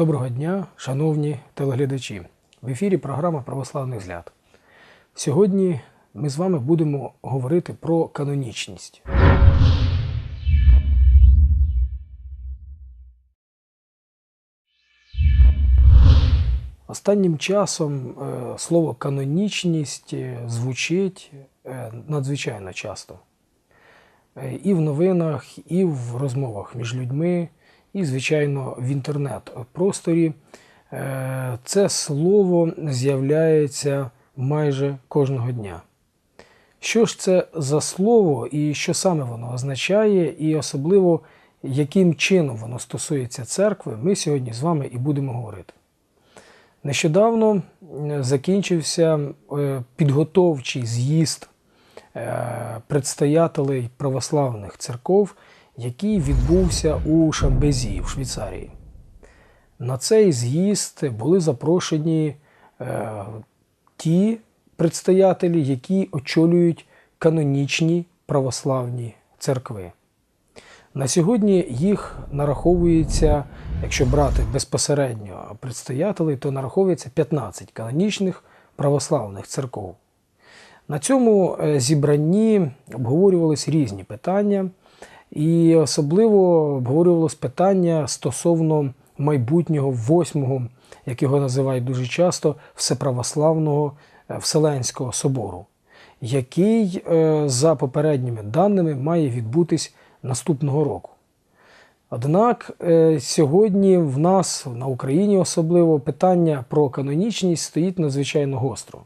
Доброго дня, шановні телеглядачі. В ефірі програма Православний взгляд. Сьогодні ми з вами будемо говорити про канонічність. Останнім часом е, слово канонічність звучить е, надзвичайно часто. Е, І в новинах, і в розмовах між людьми, і, звичайно, в інтернет-просторі. Це слово з'являється майже кожного дня. Що ж це за слово і що саме воно означає, і особливо яким чином воно стосується церкви, ми сьогодні з вами і будемо говорити. Нещодавно е, закінчився е, підготовчий з'їзд е, предстоятелей православних церков, який відбувся у Шамбезі в Швейцарії. На цей з'їзд були запрошені ті предстоятелі, які очолюють канонічні православні церкви. На сьогодні їх нараховується, якщо брати безпосередньо предстоятелей, то нараховується 15 канонічних православних церков. На цьому е, зібранні обговорювались різні питання, і особливо обговорювалось питання стосовно майбутнього восьмого, як його називають дуже часто, всеправославного е, Вселенського собору, який, е, за попередніми даними, має відбутись наступного року. Однак е, сьогодні в нас на Україні особливо питання про канонічність стоїть надзвичайно гостро.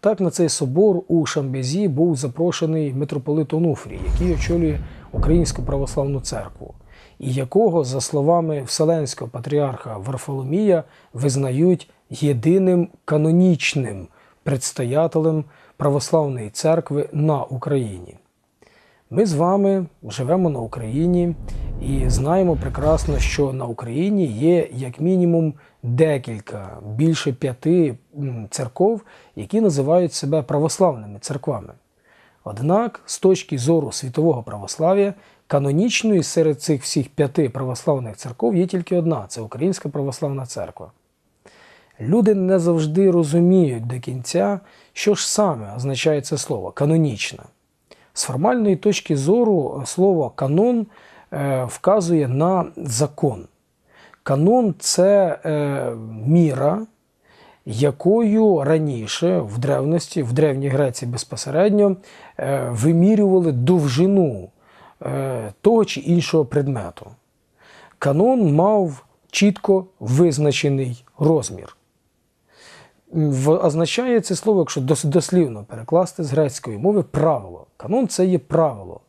Так, на цей собор у Шамбезі був запрошений митрополит Онуфрій, який очолює Українську православну церкву, і якого, за словами Вселенського патріарха Варфоломія, визнають єдиним канонічним предстоятелем православної церкви на Україні. Ми з вами живемо на Україні і знаємо прекрасно, що на Україні є як мінімум декілька, більше п'яти церков, які називають себе православними церквами. Однак, з точки зору світового православ'я, канонічною серед цих всіх п'яти православних церков є тільки одна це Українська православна церква. Люди не завжди розуміють до кінця, що ж саме означає це слово канонічна. З формальної точки зору слово канон е, вказує на закон. Канон це е, міра, якою раніше в древності, в Древній Греції безпосередньо, е, вимірювали довжину е, того чи іншого предмету. Канон мав чітко визначений розмір. Означає це слово, якщо дослівно перекласти з грецької мови, правило. Канон це є правило.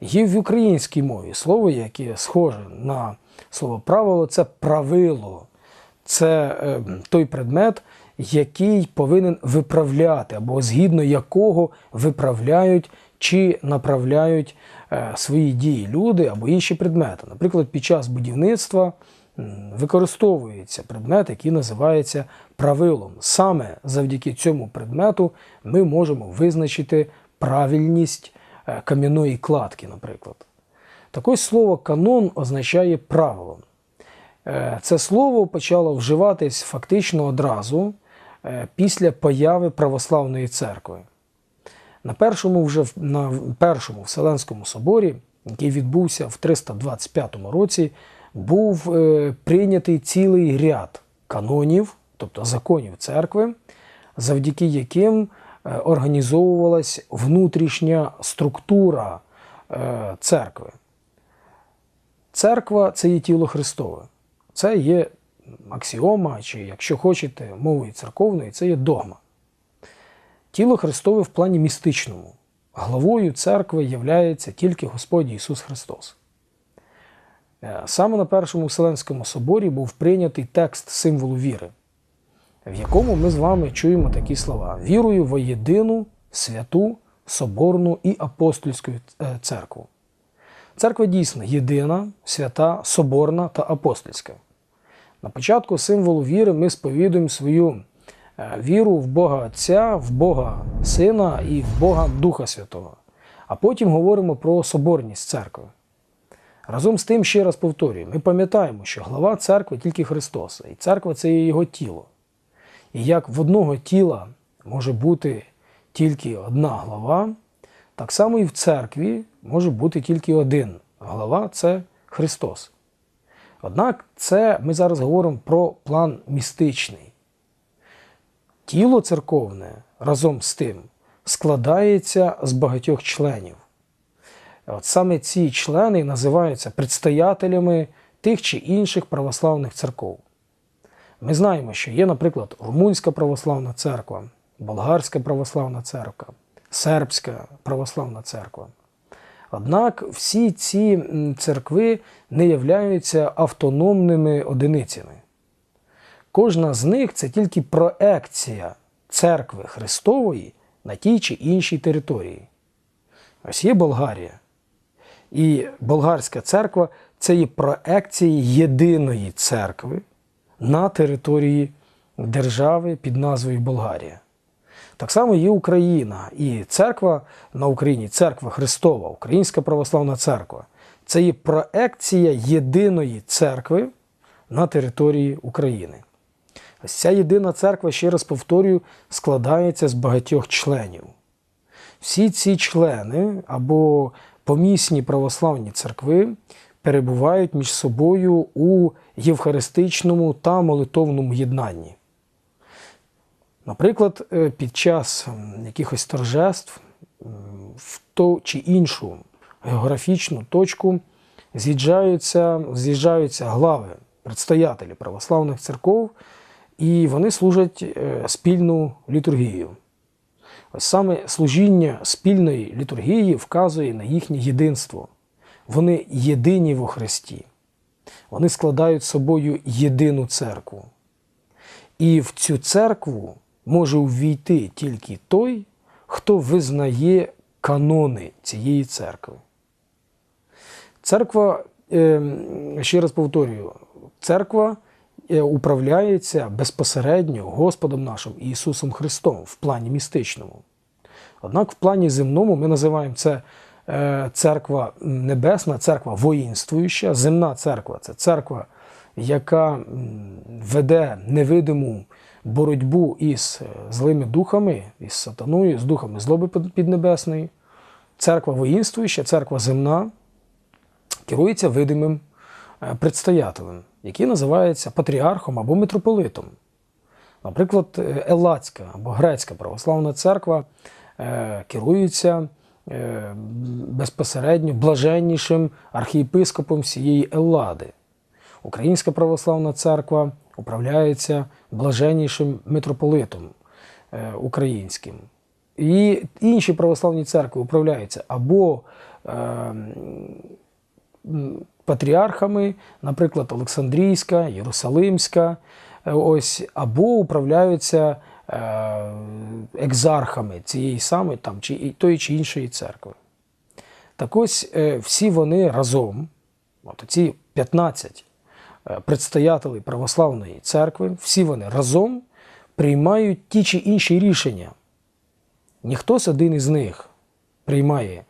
Є в українській мові слово, яке схоже на слово правило, це правило. Це е, той предмет, який повинен виправляти, або згідно якого виправляють чи направляють е, свої дії люди або інші предмети. Наприклад, під час будівництва використовується предмет, який називається правилом. Саме завдяки цьому предмету ми можемо визначити правильність е, кам'яної кладки, наприклад. Так слово канон означає правило. Е, Це слово почало вживатись фактично одразу е, після появи православної церкви. На першому, вже, на першому Вселенському соборі, який відбувся в 325 році, був прийнятий цілий ряд канонів, тобто законів церкви, завдяки яким організовувалась внутрішня структура е, церкви. Церква це є тіло Христове. Це є аксіома, чи, якщо хочете, мовою церковної, це є догма. Тіло Христове в плані містичному. Главою церкви являється тільки Господь Ісус Христос. Е, Саме на Першому Вселенському соборі був прийнятий текст символу віри, в якому ми з вами чуємо такі слова: вірую во єдину, святу, соборну і апостольську е, церкву. Церква дійсно єдина, свята, соборна та апостольська. На початку символу віри ми сповідуємо свою е, віру в Бога Отця, в Бога Сина і в Бога Духа Святого. А потім говоримо про соборність церкви. Разом з тим, ще раз повторюю, ми пам'ятаємо, що глава церкви тільки Христос, і церква це є Його тіло. І як в одного тіла може бути тільки одна глава, так само і в церкві може бути тільки один глава це Христос. Однак це ми зараз говоримо про план містичний. Тіло церковне разом з тим складається з багатьох членів. От саме ці члени називаються предстоятелями тих чи інших православних церков. Ми знаємо, що є, наприклад, Румунська православна церква, Болгарська православна церква, Сербська православна церква. Однак всі ці церкви не являються автономними одиницями. Кожна з них це тільки проекція церкви Христової на тій чи іншій території. Ось є Болгарія. І болгарська церква це є проекція єдиної церкви на території держави під назвою Болгарія. Так само є Україна і церква на Україні, церква Христова, Українська православна церква. Це є проекція єдиної церкви на території України. Ось ця єдина церква, ще раз повторюю, складається з багатьох членів. Всі ці члени або помісні православні церкви перебувають між собою у євхаристичному та молитовному єднанні. Наприклад, е, під час якихось торжеств в ту чи іншу географічну точку з'їжджаються з'їжджаються глави, предстоятелі православних церков, і вони служать е, спільну літургію. Ось саме служіння спільної літургії вказує на їхнє єдинство. Вони єдині во Христі. Вони складають собою єдину церкву. І в цю церкву може увійти тільки той, хто визнає канони цієї церкви. Церква, ем, ще раз повторюю, церква е, управляється безпосередньо Господом нашим Ісусом Христом в плані містичному. Однак в плані земному ми називаємо це церква небесна, церква воїнствуюча, земна церква це церква, яка веде невидиму боротьбу із е, злими духами, із сатаною, з духами злоби піднебесної. Церква воїнствуюча, церква земна керується видимим е, предстоятелем, який називається патріархом або митрополитом. Наприклад, е, Еллацька або Грецька православна церква керується безпосередньо блаженнішим архієпископом всієї Еллади. Українська православна церква управляється блаженнішим митрополитом е, українським. І інші православні церкви управляються або е, патріархами, наприклад, Олександрійська, Єрусалимська, е, ось, або управляються екзархами цієї самої там, чи тої чи іншої церкви. Так ось всі вони разом, от ці 15 Е, предстоятелі православної церкви, всі вони разом приймають ті чи інші рішення. Ніхтось один із них приймає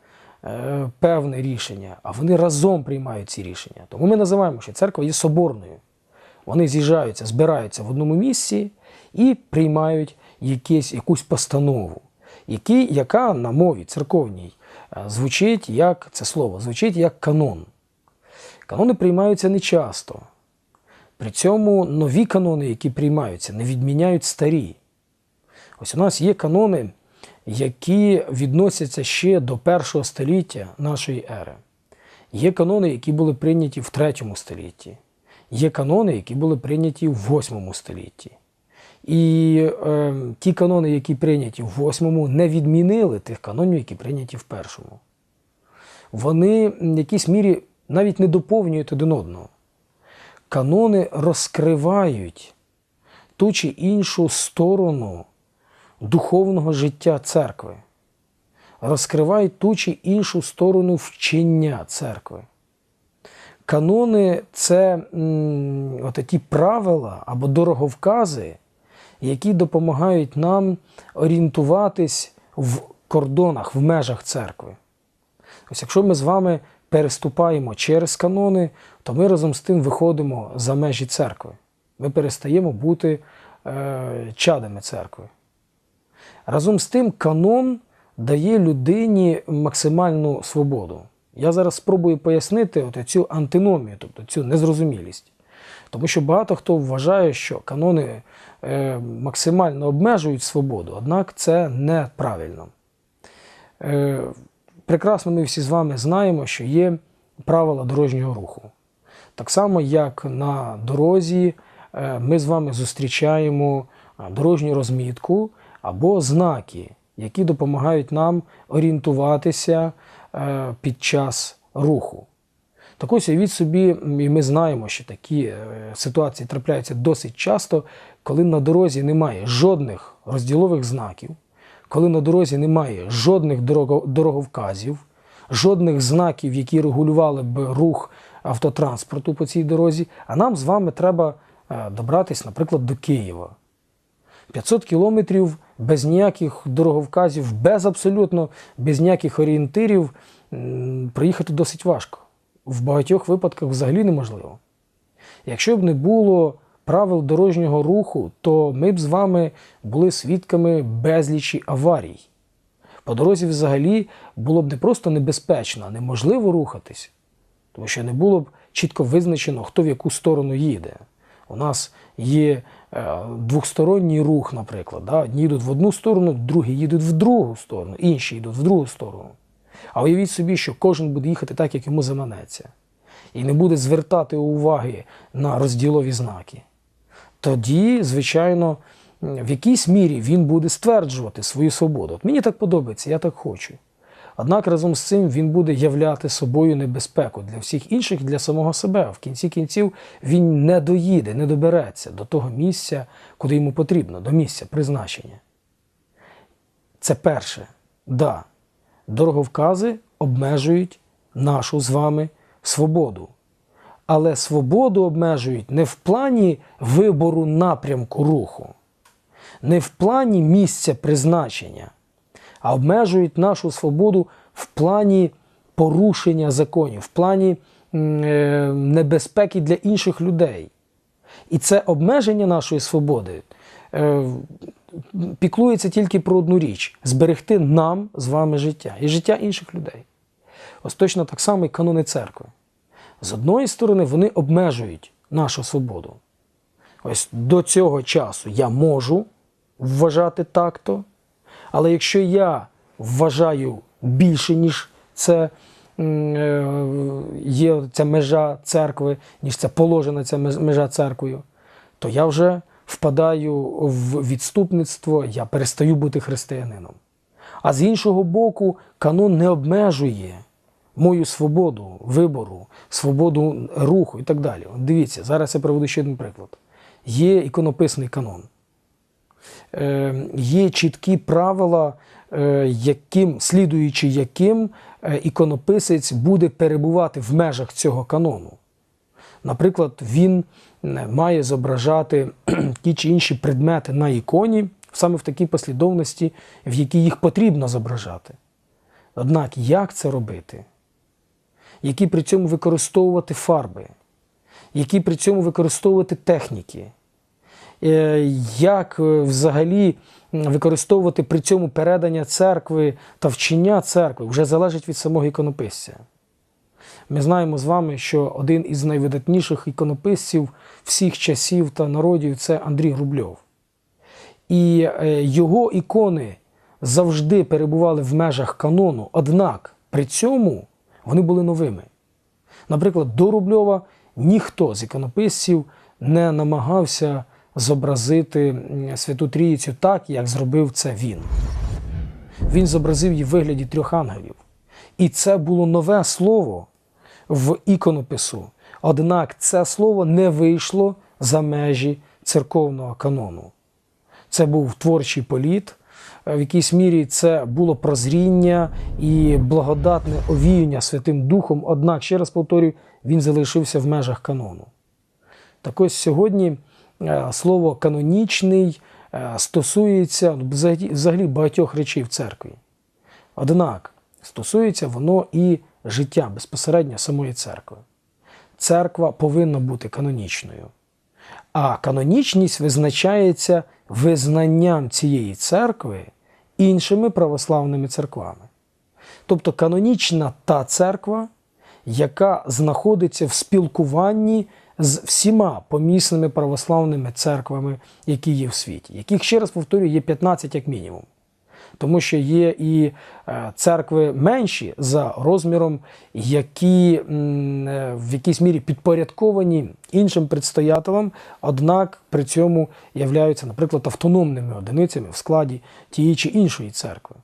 е, певне рішення, а вони разом приймають ці рішення. Тому ми називаємо, що церква є соборною. Вони з'їжджаються, збираються в одному місці і приймають якісь, якусь постанову, які, яка на мові церковній е, звучить як це слово, звучить як канон. Канони приймаються нечасто. При цьому нові канони, які приймаються, не відміняють старі. Ось у нас є канони, які відносяться ще до першого століття нашої ери. Є канони, які були прийняті в третьому столітті. Є канони, які були прийняті в восьмому столітті. І е, ті канони, які прийняті в восьмому, не відмінили тих канонів, які прийняті в першому. Вони в якійсь мірі навіть не доповнюють один одного канони розкривають ту чи іншу сторону духовного життя церкви. розкривають ту чи іншу сторону вчення церкви. Канони це м, от ті правила або дороговкази, які допомагають нам орієнтуватись в кордонах, в межах церкви. Ось якщо ми з вами переступаємо через канони, то ми разом з тим виходимо за межі церкви. Ми перестаємо бути е, чадами церкви. Разом з тим, канон дає людині максимальну свободу. Я зараз спробую пояснити от цю антиномію, тобто цю незрозумілість. Тому що багато хто вважає, що канони е, максимально обмежують свободу, однак це неправильно. Е, прекрасно ми всі з вами знаємо, що є правила дорожнього руху. Так само, як на дорозі е, ми з вами зустрічаємо дорожню розмітку або знаки, які допомагають нам орієнтуватися під час руху. Так ось уявіть собі, і ми знаємо, що такі е, ситуації трапляються досить часто, коли на дорозі немає жодних розділових знаків, коли на дорозі немає жодних дороговказів, жодних знаків, які регулювали б рух автотранспорту по цій дорозі, а нам з вами треба е, добратись, наприклад, до Києва. 500 кілометрів без ніяких дороговказів, без абсолютно без ніяких орієнтирів проїхати досить важко. В багатьох випадках взагалі неможливо. Якщо б не було правил дорожнього руху, то ми б з вами були свідками безлічі аварій. По дорозі взагалі було б не просто небезпечно, а неможливо рухатись, тому що не було б чітко визначено, хто в яку сторону їде. У нас є е, двосторонній рух, наприклад. Да? Одні йдуть в одну сторону, другі їдуть в другу сторону, інші йдуть в другу сторону. А уявіть собі, що кожен буде їхати так, як йому заманеться, і не буде звертати уваги на розділові знаки. Тоді, звичайно, в якійсь мірі він буде стверджувати свою свободу. От мені так подобається, я так хочу. Однак разом з цим він буде являти собою небезпеку для всіх інших і для самого себе. В кінці кінців він не доїде, не добереться до того місця, куди йому потрібно, до місця призначення. Це перше. Да, дороговкази обмежують нашу з вами свободу. Але свободу обмежують не в плані вибору напрямку руху, не в плані місця призначення, а обмежують нашу свободу в плані порушення законів, в плані е, небезпеки для інших людей. І це обмеження нашої свободи е, піклується тільки про одну річ зберегти нам з вами життя і життя інших людей. Ось точно так само і канони церкви. З одної сторони, вони обмежують нашу свободу. Ось до цього часу я можу вважати так-то, але якщо я вважаю більше, ніж це е, є ця межа церкви, ніж це положена ця межа церквою, то я вже впадаю в відступництво, я перестаю бути християнином. А з іншого боку, канон не обмежує мою свободу вибору, свободу руху і так далі. От дивіться, зараз я приведу ще один приклад. Є іконописний канон. Е, є чіткі правила, е, яким, слідуючи яким е, іконописець буде перебувати в межах цього канону. Наприклад, він має зображати ті чи інші предмети на іконі саме в такій послідовності, в якій їх потрібно зображати. Однак, як це робити? Які при цьому використовувати фарби, які при цьому використовувати техніки, Е, як е, взагалі використовувати при цьому передання церкви та вчення церкви, вже залежить від самого іконописця. Ми знаємо з вами, що один із найвидатніших іконописців всіх часів та народів це Андрій Грубльов. І е, його ікони завжди перебували в межах канону, однак при цьому вони були новими. Наприклад, до Рубльова ніхто з іконописців не намагався зобразити Святу Трійцю так, як зробив це він. Він зобразив її в вигляді трьох ангелів. І це було нове слово в іконопису. Однак це слово не вийшло за межі церковного канону. Це був творчий політ в якійсь мірі це було прозріння і благодатне овіяння Святим Духом, однак, ще раз повторюю, він залишився в межах канону. Так ось сьогодні е, слово канонічний е, стосується ну, взагалі багатьох речей в церкві. Однак стосується воно і життя безпосередньо самої церкви. Церква повинна бути канонічною. А канонічність визначається визнанням цієї церкви іншими православними церквами. Тобто канонічна та церква, яка знаходиться в спілкуванні з всіма помісними православними церквами, які є в світі, яких, ще раз повторюю, є 15 як мінімум. Тому що є і е, церкви менші за розміром, які е, в якійсь мірі підпорядковані іншим предстоятелям, однак при цьому являються, наприклад, автономними одиницями в складі тієї чи іншої церкви.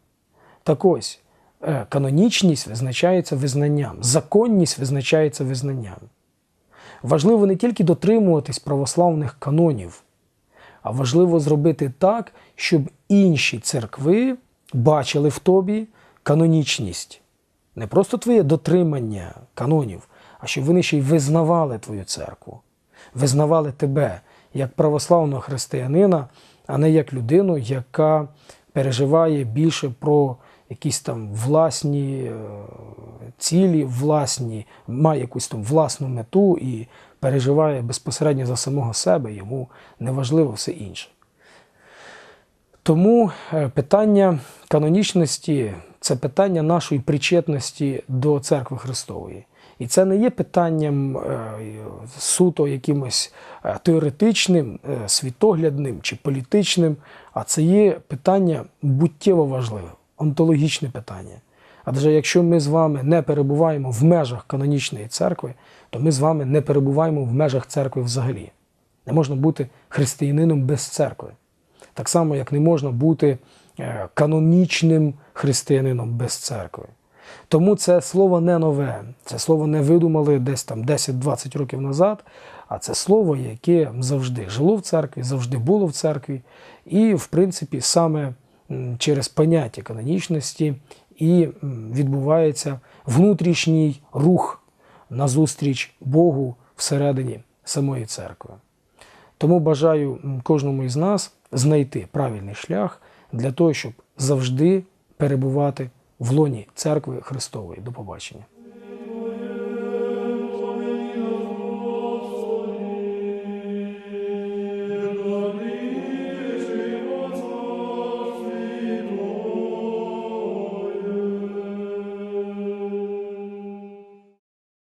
Так ось, е, канонічність визначається визнанням, законність визначається визнанням. Важливо не тільки дотримуватись православних канонів, а важливо зробити так, щоб інші церкви бачили в тобі канонічність. Не просто твоє дотримання канонів, а щоб вони ще й визнавали твою церкву, визнавали тебе як православного християнина, а не як людину, яка переживає більше про якісь там власні е, цілі, власні, має якусь там власну мету і переживає безпосередньо за самого себе, йому неважливо все інше. Тому е, питання канонічності це питання нашої причетності до церкви Христової. І це не є питанням е, суто якимось е, теоретичним, світоглядним чи політичним, а це є питання буттєво важливе, онтологічне питання. Адже якщо ми з вами не перебуваємо в межах канонічної церкви, то ми з вами не перебуваємо в межах церкви взагалі. Не можна бути християнином без церкви. Так само, як не можна бути е, канонічним християнином без церкви. Тому це слово не нове, це слово не видумали десь там 10-20 років назад, а це слово, яке завжди жило в церкві, завжди було в церкві. І, в принципі, саме через поняття канонічності і відбувається внутрішній рух назустріч Богу всередині самої церкви. Тому бажаю кожному із нас знайти правильний шлях для того, щоб завжди перебувати в лоні церкви Христової. До побачення.